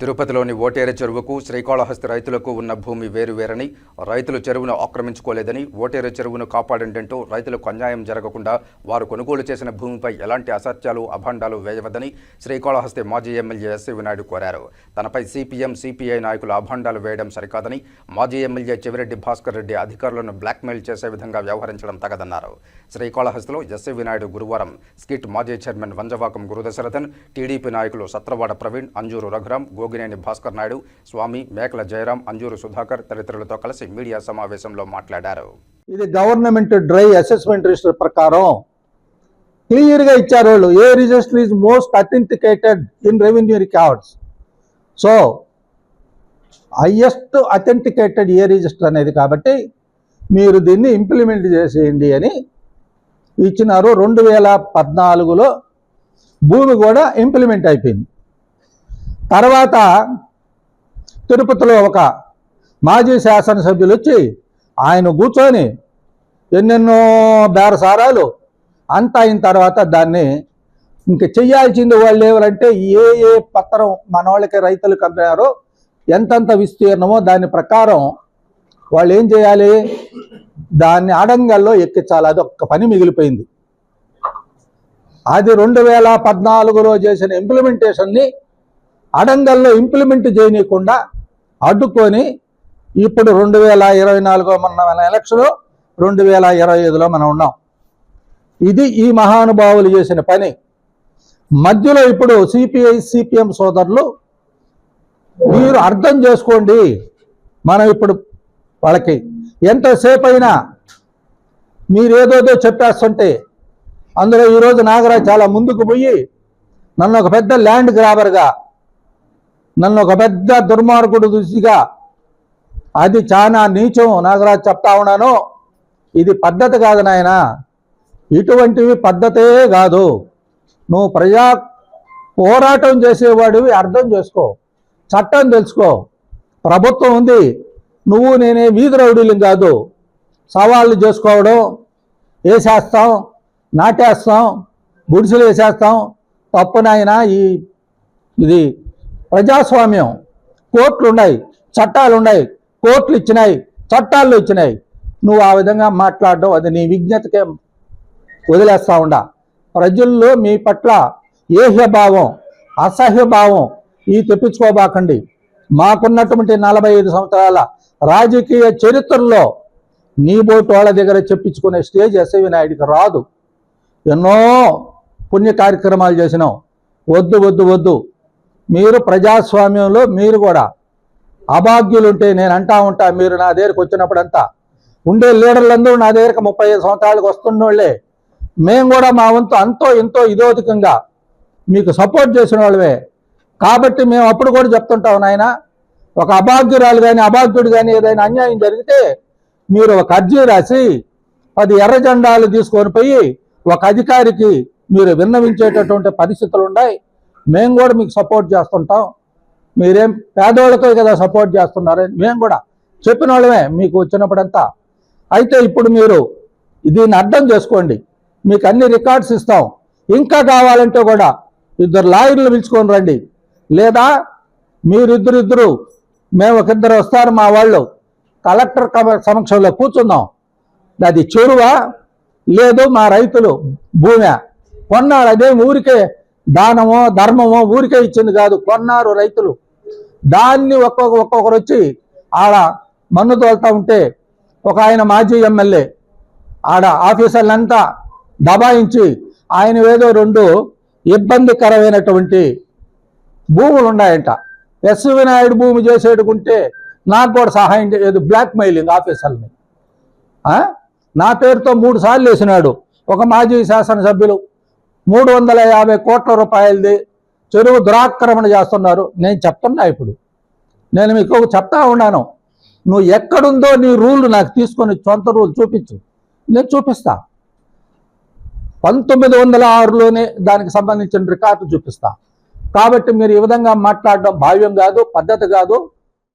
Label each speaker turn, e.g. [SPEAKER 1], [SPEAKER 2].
[SPEAKER 1] తిరుపతిలోని ఓటేరు చెరువుకు శ్రీకాళహస్తి రైతులకు ఉన్న భూమి వేరువేరని రైతులు చెరువును ఆక్రమించుకోలేదని ఓటేరు చెరువును కాపాడంటూ రైతులకు అన్యాయం జరగకుండా వారు కొనుగోలు చేసిన భూమిపై ఎలాంటి అసత్యాలు అభాండాలు వేయవద్దని శ్రీకాళహస్తి మాజీ ఎమ్మెల్యే ఎస్సీ నాయుడు కోరారు. తనపై సిపిఎం సిపిఐ నాయకులు అభాండాలు వేయడం సరికాదని మాజీ ఎమ్మెల్యే చెవిరెడ్డి భాస్కర్ రెడ్డి అధికారులను బ్లాక్మెయిల్ చేసే విధంగా వ్యవహరించడం తగదన్నారు. శ్రీకాళహస్తిలో ఎస్సీ నాయుడు గురువారం స్కిట్ మాజీ చైర్మన్ వంజవాకం గురుదశరథన్ టీడీపీ నాయకులు సత్రవాడ ప్రవీణ్ అంజూరు రఘురాం గోగినేని భాస్కర్ నాయుడు స్వామి మేకల జయరాం అంజూరు సుధాకర్ తదితరులతో కలిసి మీడియా సమావేశంలో మాట్లాడారు.
[SPEAKER 2] ఇది గవర్నమెంట్ డ్రై అసెస్మెంట్ రిజిస్టర్ ప్రకారం క్లియర్గా ఇచ్చారు వాళ్ళు A register is most authenticated in revenue records. So highest authenticated A register అనేది కాబట్టి మీరు దీన్ని ఇంప్లిమెంట్ చేసేయండి అని ఇచ్చినారు. రెండు వేల పద్నాలుగులో భూమి కూడా ఇంప్లిమెంట్ అయిపోయింది. తర్వాత తిరుపతిలో ఒక మాజీ శాసనసభ్యులు వచ్చి ఆయన కూర్చొని ఎన్నెన్నో బేరసారాలు అంతా అయిన తర్వాత దాన్ని ఇంక చెయ్యాల్సింది వాళ్ళు ఎవరంటే ఏ ఏ పత్రం మన వాళ్ళకి రైతులకు అమ్మారో ఎంతంత విస్తీర్ణమో దాని ప్రకారం వాళ్ళు ఏం చేయాలి? దాన్ని అడంగల్లో ఎక్కించాలి. అది ఒక్క పని మిగిలిపోయింది. అది రెండు వేల పద్నాలుగులో చేసిన ఇంప్లిమెంటేషన్ని అడంగల్లో ఇంప్లిమెంట్ చేయనీయకుండా అడ్డుకొని ఇప్పుడు రెండు వేల ఇరవై నాలుగో మన ఎలక్షన్ రెండు వేల ఇరవై ఐదులో మనం ఉన్నాం. ఇది ఈ మహానుభావులు చేసిన పని. మధ్యలో ఇప్పుడు సిపిఐ సిపిఎం సోదరులు మీరు అర్థం చేసుకోండి. మనం ఇప్పుడు వాళ్ళకి ఎంతసేపు అయినా మీరేదోదో చెప్పేస్తుంటే అందులో ఈరోజు నాగరాజ్ చాలా ముందుకు పోయి నన్ను ఒక పెద్ద ల్యాండ్ గ్రాబర్గా నన్ను ఒక పెద్ద దుర్మార్గుడు దృష్టిగా అది చాలా నీచం నాగరాజు చెప్తా ఉన్నాను. ఇది పద్ధతి కాదు నాయన. ఇటువంటివి పద్ధతే కాదు. నువ్వు ప్రజా పోరాటం చేసేవాడివి అర్థం చేసుకో. చట్టం తెలుసుకో. ప్రభుత్వం ఉంది. నువ్వు నేనే వీధి రౌడీలం కాదు. సవాళ్ళు చేసుకోవడం వేసేస్తాం నాటేస్తాం గుడిసెలు వేసేస్తాం. తప్పు నాయన ఈ ఇది ప్రజాస్వామ్యం. కోర్టులు ఉన్నాయి చట్టాలు ఉన్నాయి కోర్టులు ఇచ్చినాయి చట్టాలు ఇచ్చినాయి నువ్వు ఆ విధంగా మాట్లాడడం అది నీ విజ్ఞతకే వదిలేస్తా ఉండా. ప్రజల్లో మీ పట్ల ఏహ్యభావం అసహ్యభావం ఈ తెప్పించుకోబాకండి. మాకున్నటువంటి నలభై ఐదు సంవత్సరాల రాజకీయ చరిత్రలో నీ బోటు వాళ్ళ దగ్గర చెప్పించుకునే స్టేజ్ ఎస్ఐవి నాయుడికి రాదు. ఎన్నో పుణ్య కార్యక్రమాలు చేసినాం. వద్దు వద్దు వద్దు. మీరు ప్రజాస్వామ్యంలో మీరు కూడా అభాగ్యులుంటే నేను అంటా ఉంటా మీరు నా దగ్గరికి వచ్చినప్పుడంతా. ఉండే లీడర్లందరూ నా దగ్గరికి ముప్పై ఐదు సంవత్సరాలకు వస్తున్నోళ్ళే. మేము కూడా మా వంతు అంతో ఎంతో ఇదోధికంగా మీకు సపోర్ట్ చేసిన వాళ్ళమే కాబట్టి మేము అప్పుడు కూడా చెప్తుంటాం నాయన ఒక అభాగ్యురాలు కానీ అభాగ్యుడు కానీ ఏదైనా అన్యాయం జరిగితే మీరు ఒక అర్జీ రాసి పది ఎర్ర జెండాలు తీసుకొని పోయి ఒక అధికారికి మీరు విన్నవించేటటువంటి పరిస్థితులు ఉన్నాయి మేము కూడా మీకు సపోర్ట్ చేస్తుంటాం. మీరేం పేదవాళ్ళతో కదా సపోర్ట్ చేస్తున్నారు? మేము కూడా. చెప్పిన వాళ్ళమే మీకు వచ్చినప్పుడంతా. అయితే ఇప్పుడు మీరు దీన్ని అర్థం చేసుకోండి. మీకు అన్ని రికార్డ్స్ ఇస్తాం. ఇంకా కావాలంటే కూడా ఇద్దరు లాయర్లు పిలుచుకొని రండి. లేదా మీరిద్దరిద్దరు మేము ఒకరిద్దరు వస్తారు మా వాళ్ళు. కలెక్టర్ కమ- సమక్షంలో కూర్చుందాం. అది చెరువా? లేదు మా రైతులు భూమి. కొన్నాడు అదే ఊరికే దానమో ధర్మమో ఊరికే ఇచ్చింది కాదు. కొన్నారు రైతులు. దాన్ని ఒక్కొక్క ఒక్కొక్కరు వచ్చి ఆడ మన్ను తోలుతా ఉంటే ఒక ఆయన మాజీ ఎమ్మెల్యే ఆడ ఆఫీసర్లంతా దబాయించి ఆయన ఏదో రెండు ఇబ్బందికరమైనటువంటి భూములు ఉన్నాయంట ఎస్వి నాయుడు భూమి చేసేటుకుంటే నాకు కూడా సహాయం చేయదు బ్లాక్ మెయిలింగ్ ఆఫీసర్ని. నా పేరుతో మూడు సార్లు వేసినాడు. ఒక మాజీ శాసనసభ్యులు మూడు వందల యాభై కోట్ల రూపాయలది చెరువు దురాక్రమణ చేస్తున్నారు. నేను చెప్తున్నా ఇప్పుడు. నేను మీకు ఒక చెప్తా ఉన్నాను. నువ్వు ఎక్కడుందో నీ రూల్ నాకు తీసుకొని సొంత రూల్ చూపించు. నేను చూపిస్తా. పంతొమ్మిది వందల ఆరులోనే దానికి సంబంధించిన రికార్డు చూపిస్తా. కాబట్టి మీరు ఈ విధంగా మాట్లాడడం భావ్యం కాదు పద్ధతి కాదు.